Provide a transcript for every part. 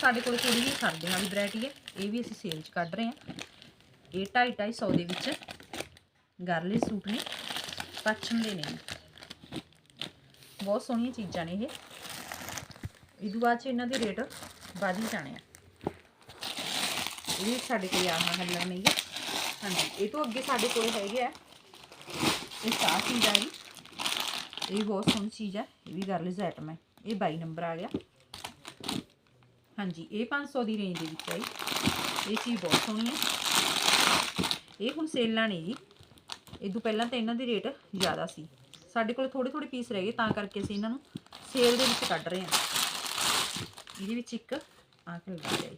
ਸਾਡੇ ਕੋਲ ਥੋੜੀ ਜਿਹੀ ਸਰਦੀਆਂ ਵਾਲੀ ਵੈਰਾਈਟੀ ਹੈ। ਇਹ ਵੀ ਅਸੀਂ ਸੇਲ 'ਚ ਕੱਢ ਰਹੇ ਹਾਂ। ਇਹ 2.5 250 ਦੇ ਵਿੱਚ ਗਰਲੇ ਸੂਟ ਨੇ ਪੱਛਮ ਦੇ ਨੇ। ਬਹੁਤ ਸੋਹਣੀਆਂ ਚੀਜ਼ਾਂ ਨੇ ਇਹ। ਇਹਦੂ ਬਾਅਦ ਚ ਇਹਨਾਂ ਦੇ ਰੇਟ ਵਧ ਹੀ ਜਾਣੇ ਆ। ਇਹ ਸਾਡੇ ਕੋਲ ਆਹ ਹੱਲਰ ਨਹੀਂ ਹੈ। ਹਾਂਜੀ, ਇਹ ਤੋਂ ਅੱਗੇ ਸਾਡੇ ਕੋਲ ਹੈਗੇ ਆ। ਇਹ ਸਾਹ ਚੀਜ਼ ਆ ਜੀ। ਇਹ ਵੀ ਬਹੁਤ ਸੋਹਣੀ ਚੀਜ਼ ਆ। ਇਹ ਵੀ ਗਰਲਜ਼ ਆਈਟਮ ਹੈ। ਇਹ 22 ਨੰਬਰ ਆ ਗਿਆ। ਹਾਂਜੀ, ਇਹ 500 ਦੀ ਰੇਂਜ ਦੇ ਵਿੱਚ ਹੈ ਜੀ। ਇਹ ਚੀਜ਼ ਬਹੁਤ ਸੋਹਣੀ ਹੈ। ਇਹ ਹੁਣ ਸੇਲਾਂ ਨੇ ਜੀ ਇਹ ਤੋਂ ਪਹਿਲਾਂ ਤਾਂ ਇਹਨਾਂ ਦੇ ਰੇਟ ਜ਼ਿਆਦਾ ਸੀ। ਸਾਡੇ ਕੋਲ ਥੋੜੇ ਥੋੜੇ ਪੀਸ ਰਹਿ ਗਏ, ਤਾਂ ਕਰਕੇ ਅਸੀਂ ਇਹਨਾਂ ਨੂੰ ਸੇਲ ਦੇ ਵਿੱਚ ਕੱਢ ਰਹੇ ਹਾਂ। ਇਹਦੇ ਵਿੱਚ ਇੱਕ ਆਹ ਲਗਾ ਲਿਆ ਜੀ।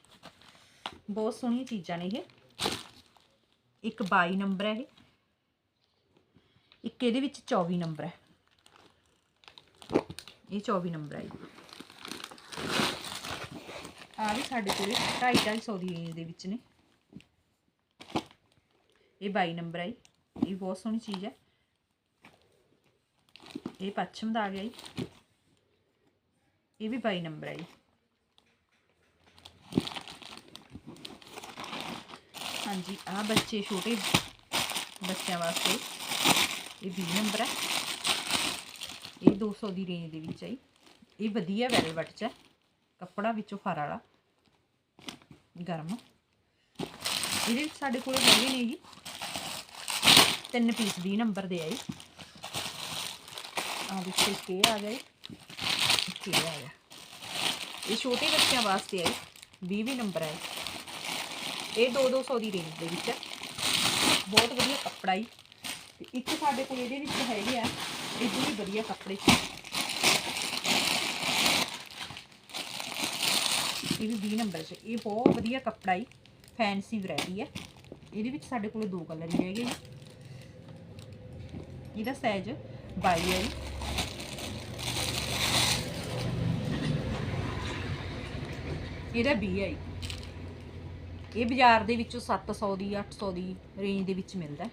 ਬਹੁਤ ਸੋਹਣੀਆਂ ਚੀਜ਼ਾਂ ਨੇ ਇਹ। ਇੱਕ 22 ਨੰਬਰ ਹੈ ਇਹ। ਇੱਕ ਇਹਦੇ ਵਿੱਚ 24 ਨੰਬਰ ਹੈ। ਇਹ 24 ਨੰਬਰ ਹੈ ਜੀ। ਆ ਵੀ ਸਾਡੇ ਕੋਲੇ 2.5 250 ਦੀ ਰੇਂਜ ਦੇ ਵਿੱਚ ਨੇ। ਇਹ 22 ਨੰਬਰ ਹੈ ਜੀ। ਇਹ ਬਹੁਤ ਸੋਹਣੀ ਚੀਜ਼ ਹੈ ਇਹ ਪੱਛਮ ਦਾ ਆ ਗਿਆ ਜੀ। ਇਹ ਵੀ 22 ਨੰਬਰ ਹੈ ਜੀ। ਹਾਂਜੀ ਆ ਬੱਚੇ ਛੋਟੇ ਬੱਚਿਆਂ ਵਾਸਤੇ ਇਹ 20 ਨੰਬਰ ਹੈ ਇਹ 200 ਦੀ ਰੇਂਜ ਦੇ ਵਿੱਚ ਹੈ ਜੀ। ਇਹ ਵਧੀਆ ਵੈਲਵਟ ਚ ਹੈ ਕੱਪੜਾ ਵਿੱਚੋਂ ਫਰ ਵਾਲਾ। ਗਰਮ। ਇਹਦੇ ਵਿੱਚ ਸਾਡੇ ਕੋਲ ਹੈਗੇ ਨੇ ਜੀ ਤਿੰਨ ਪੀਸ 20 ਨੰਬਰ ਦੇ ਆਏ ਆ ਵਿੱਚ ਇੱਕ ਇਹ ਆ ਗਿਆ ਜੀ ਇਹ ਆ ਗਿਆ। ਇਹ ਛੋਟੇ ਬੱਚਿਆਂ ਵਾਸਤੇ ਹੈ 20 ਵੀ ਨੰਬਰ ਆਏ ਇਹ 2-200 ਦੀ ਰੇਂਜ ਦੇ ਵਿੱਚ ਬਹੁਤ ਵਧੀਆ ਕੱਪੜਾ ਹੀ ਤੇ ਇੱਕ ਸਾਡੇ ਕੋਲ ਇਹਦੇ ਵਿੱਚ ਹੈਗੇ ਆ ਇਹ ਵੀ ਵਧੀਆ ਕੱਪੜੇ। ਇਹ ਵੀ 20 ਨੰਬਰ 'ਚ। ਇਹ ਬਹੁਤ ਵਧੀਆ ਕੱਪੜਾ ਹੀ ਫੈਂਸੀ ਵੈਰਾਈਟੀ ਹੈ। ਇਹਦੇ ਵਿੱਚ ਸਾਡੇ ਕੋਲ ਦੋ ਕਲਰ ਹੀ ਹੈਗੇ ਜੀ। ਇਹਦਾ ਸਾਈਜ਼ 22 ਹੈ ਇਹਦਾ 20 ਹੈ ਇਹ ਬਾਜ਼ਾਰ ਦੇ ਵਿੱਚੋਂ 700 ਦੀ 800 ਦੀ ਰੇਂਜ ਦੇ ਵਿੱਚ ਮਿਲਦਾ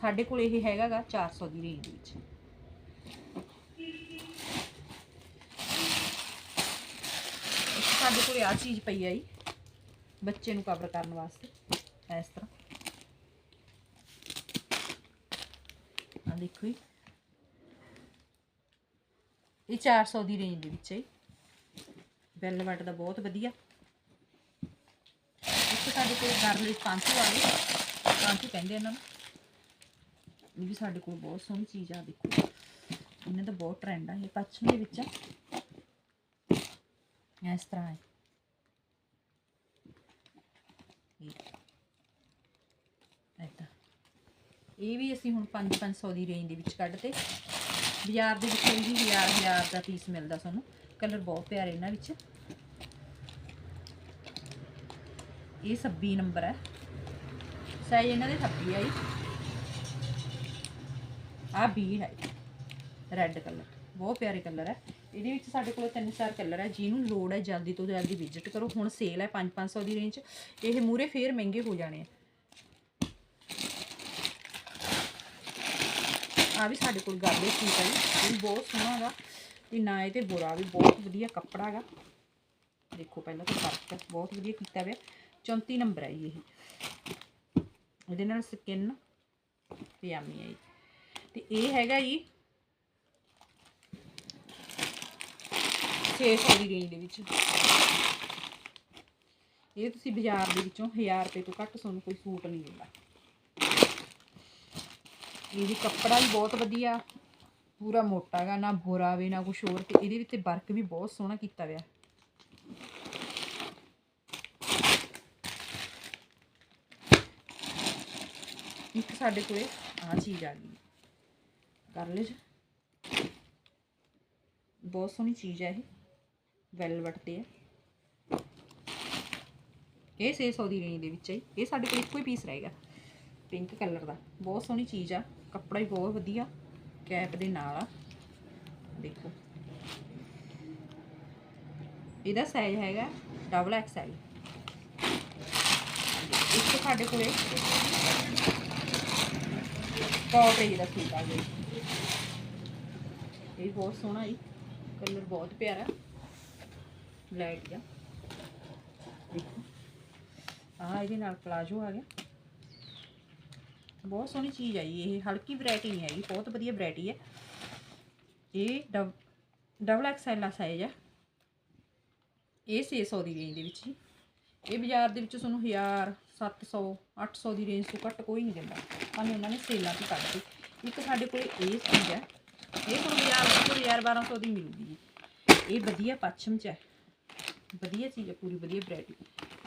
ਸਾਡੇ ਕੋਲ ਇਹ ਹੈਗਾਗਾ 400 ਦੀ ਰੇਂਜ ਦੇ ਵਿੱਚ। ਸਾਡੇ ਕੋਲ ਆ ਚੀਜ਼ ਪਈ ਹੈ ਜੀ। ਬੱਚੇ ਨੂੰ ਕਵਰ ਕਰਨ ਵਾਸਤੇ। ਇਸ ਤਰ੍ਹਾਂ। ਆ ਦੇਖੋ ਜੀ। ਇਹ 400 ਦੀ ਰੇਂਜ ਦੇ ਵਿੱਚ ਹੈ ਵੈਲਵਟ ਦਾ ਬਹੁਤ ਵਧੀਆ। ਇੱਕ ਸਾਡੇ ਕੋਲ ਗਰਲੇ ਪਾਂਚੂ ਵਾਲੇ। ਪਾਂਚੂ ਕਹਿੰਦੇ ਇਹਨਾਂ ਨੂੰ। ਇਹ ਵੀ ਸਾਡੇ ਕੋਲ ਬਹੁਤ ਸੋਹਣੀ ਚੀਜ਼ ਆ, ਦੇਖੋ। ਇਹਨਾਂ ਦਾ ਬਹੁਤ ਟ੍ਰੈਂਡ ਆ, ਇਹ ਪੱਛਮ ਦੇ ਵਿੱਚ ਆ। ਇਸ ਤਰ੍ਹਾਂ ਹੈ ਇਹ ਵੀ ਅਸੀਂ ਹੁਣ 5-500 ਦੀ ਰੇਂਜ ਦੇ ਵਿੱਚ ਕੱਢਤੇ ਬਾਜ਼ਾਰ ਦੇ ਵਿੱਚ ਇਹ ਵੀ ਹਜ਼ਾਰ ਹਜ਼ਾਰ ਦਾ ਪੀਸ ਮਿਲਦਾ ਸਾਨੂੰ ਕਲਰ ਬਹੁਤ ਪਿਆਰੇ ਇਹਨਾਂ ਵਿੱਚ ਇਹ 26 ਨੰਬਰ ਹੈ ਸਾਈਜ਼ ਇਹਨਾਂ ਦੇ 26 ਹੈ ਜੀ ਆ 20 ਹੈ ਰੈੱਡ ਕਲਰ ਬਹੁਤ ਪਿਆਰੇ ਕਲਰ ਹੈ ਇਹਦੇ ਵਿੱਚ ਸਾਡੇ ਕੋਲ ਤਿੰਨ ਚਾਰ ਕਲਰ ਹੈ, ਜਿਹਨੂੰ ਲੋੜ ਹੈ ਜਲਦੀ ਤੋਂ ਜਲਦੀ ਵਿਜ਼ਿਟ ਕਰੋ। ਹੁਣ ਸੇਲ ਹੈ 5-500 ਦੀ ਰੇਂਜ ਇਹ ਮੂਰੇ ਫੇਰ ਮਹਿੰਗੇ ਹੋ ਜਾਣੇ ਆ। ਆ ਵੀ ਸਾਡੇ ਕੋਲ ਗਾਲੇ ਸੂਟ ਹੈ ਜੀ। ਇਹ ਬਹੁਤ ਸੋਹਣਾ ਹੈਗਾ। ਤੇ ਨਾ ਇਹ ਤੇ ਬੁਰਾ, ਵੀ ਬਹੁਤ ਵਧੀਆ ਕੱਪੜਾ ਹੈਗਾ। ਦੇਖੋ ਪਹਿਲਾਂ ਤਾਂ ਫ਼ਰਕ ਬਹੁਤ ਵਧੀਆ ਕੀਤਾ ਹੋਇਆ। 34 ਨੰਬਰ ਹੈ ਜੀ ਇਹ। ਇਹਦੇ ਨਾਲ ਸਕਿਨ ਪਿਆਮੀ ਹੈ ਜੀ। ਤੇ ਇਹ ਹੈਗਾ ਜੀ 600 ਦੀ ਰੇਂਜ ਦੇ ਵਿੱਚ। ਇਹ ਤੁਸੀਂ ਬਾਜ਼ਾਰ ਦੇ ਵਿੱਚੋਂ 1000 ਰੁਪਏ ਤੋਂ ਘੱਟ ਤੁਹਾਨੂੰ ਕੋਈ ਸੂਟ ਨਹੀਂ ਮਿਲਦਾ ਇਹ ਕੱਪੜਾ ਵੀ ਬਹੁਤ ਵਧੀਆ, ਪੂਰਾ ਮੋਟਾ ਹੈਗਾ ਨਾ ਬੋਰਾ ਵੇ, ਨਾ ਕੁਛ ਹੋਰ, ਤੇ ਇਹਦੇ ਵਿੱਚ ਵਰਕ ਵੀ ਬਹੁਤ ਸੋਹਣਾ ਕੀਤਾ ਹੋਇਆ। ਇੱਕ ਸਾਡੇ ਕੋਲੇ ਆ ਚੀਜ਼ ਆ ਗਈ। ਕਰ ਲਿਜ ਬਹੁਤ ਸੋਹਣੀ ਚੀਜ਼ ਹੈ ਇਹ। ਵੈਲਵਟ ਤੇ ਆ। ਇਹ 600 ਦੀ ਰੇਂਜ ਦੇ ਵਿੱਚ ਹੈ ਇਹ ਸਾਡੇ ਕੋਲ ਇੱਕੋ ਹੀ ਪੀਸ ਰਹੇਗਾ। ਪਿੰਕ ਕਲਰ ਦਾ। ਬਹੁਤ ਸੋਹਣੀ ਚੀਜ਼ ਆ। ਕੱਪੜਾ ਵੀ ਬਹੁਤ ਵਧੀਆ। ਕੈਪ ਦੇ ਨਾਲ ਆ। ਦੇਖੋ। ਇਹਦਾ ਸਾਈਜ਼ ਹੈਗਾ ਡਬਲ ਐਕਸਐਲ ਇੱਕ ਸਾਡੇ ਕੋਲੇ ਕਾਟੇਜ ਦਾ ਸੂਟ ਆ ਗਿਆ ਜੀ। ਇਹ ਬਹੁਤ ਸੋਹਣਾ ਜੀ। ਕਲਰ ਬਹੁਤ ਪਿਆਰਾ। ਲਾਈਟ ਜਿਹਾ ਦੇਖੋ। ਆਹ ਇਹਦੇ ਨਾਲ ਪਲਾਜੋ ਆ ਗਿਆ। ਬਹੁਤ ਸੋਹਣੀ ਚੀਜ਼ ਆਈ ਇਹ, ਹਲਕੀ ਵੈਰਾਈਟੀ ਨਹੀਂ ਹੈਗੀ, ਬਹੁਤ ਵਧੀਆ ਵੈਰਾਈਟੀ ਹੈ। ਇਹ ਡਬ ਡਬਲ ਐਕਸਐਲ ਦਾ ਸਾਈਜ਼ ਹੈ ਇਹ 600 ਦੀ ਰੇਂਜ ਦੇ ਵਿੱਚ ਹੀ ਇਹ ਬਾਜ਼ਾਰ ਦੇ ਵਿੱਚ ਤੁਹਾਨੂੰ 1000 700 800 ਦੀ ਰੇਂਜ ਤੋਂ ਘੱਟ ਕੋਈ ਨਹੀਂ ਦਿੰਦਾ। ਸਾਨੂੰ ਉਹਨਾਂ ਨੇ ਸੇਲਾਂ 'ਤੇ ਕੱਢ ਦਿੱਤੀ। ਇੱਕ ਸਾਡੇ ਕੋਲ ਇਹ ਚੀਜ਼ ਹੈ। ਇਹ ਤੁਹਾਨੂੰ ਬਾਜ਼ਾਰ ਵਿੱਚ 1000 1200 ਦੀ ਮਿਲੂਗੀ ਜੀ। ਇਹ ਵਧੀਆ ਪੱਛਮ 'ਚ ਹੈ। ਵਧੀਆ ਚੀਜ਼ ਹੈ ਪੂਰੀ ਵਧੀਆ ਵੈਰਾਈਟੀ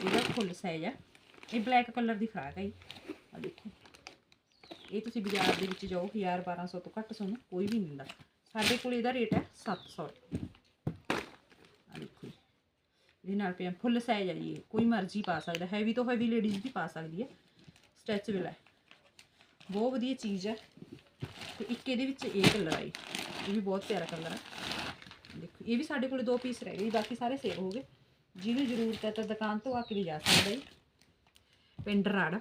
ਇਹਦਾ ਫੁੱਲ ਸਾਈਜ਼ ਆ। ਇਹ ਬਲੈਕ ਕਲਰ ਦੀ ਫਰਾਕ ਹੈ ਜੀ। ਆ ਦੇਖੋ। ਇਹ ਤੁਸੀਂ ਬਾਜ਼ਾਰ ਦੇ ਵਿੱਚ ਜਾਓ 1000 1200 ਤੋਂ ਘੱਟ ਤੁਹਾਨੂੰ ਕੋਈ ਵੀ ਨਹੀਂ ਮਿਲਦਾ ਸਾਡੇ ਕੋਲ ਇਹਦਾ ਰੇਟ ਹੈ 700 ਰੁਪਏ ਆ ਦੇਖੋ ਜੀ। ਇਹਦੇ ਨਾਲ ਪਿਆ ਫੁੱਲ ਸਾਈਜ਼ ਹੈ ਜੀ ਇਹ। ਕੋਈ ਮਰਜ਼ੀ ਪਾ ਸਕਦਾ। ਹੈਵੀ ਤੋਂ ਹੈਵੀ ਲੇਡੀਜ਼ ਵੀ ਪਾ ਸਕਦੀ ਹੈ ਸਟ੍ਰੈਚੇਬਲ ਹੈ ਬਹੁਤ ਵਧੀਆ ਚੀਜ਼ ਹੈ ਤੇ ਇੱਕ ਇਹਦੇ ਵਿੱਚ ਇਹ ਕਲਰ ਆਈ ਇਹ ਵੀ ਬਹੁਤ ਪਿਆਰਾ ਕਲਰ ਹੈ ਦੇਖੋ, ਇਹ ਵੀ ਸਾਡੇ ਕੋਲ ਦੋ ਪੀਸ ਰਹਿ ਗਏ ਬਾਕੀ ਸਾਰੇ ਸੇਲ ਹੋ ਗਏ। ਜਿਹਨੂੰ ਜ਼ਰੂਰਤ ਹੈ ਤਾਂ ਦੁਕਾਨ ਤੋਂ ਆ ਕੇ ਵੀ ਜਾ ਸਕਦਾ ਜੀ ਪਿੰਡ ਰੜ।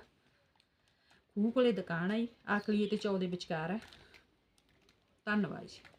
ਖੂਹ ਕੋਲੇ ਦੁਕਾਨ ਹੈ ਜੀ। ਆਕਲੀਏ ਤੇ ਚੌ ਦੇ ਵਿਚਕਾਰ ਹੈ ਧੰਨਵਾਦ ਜੀ।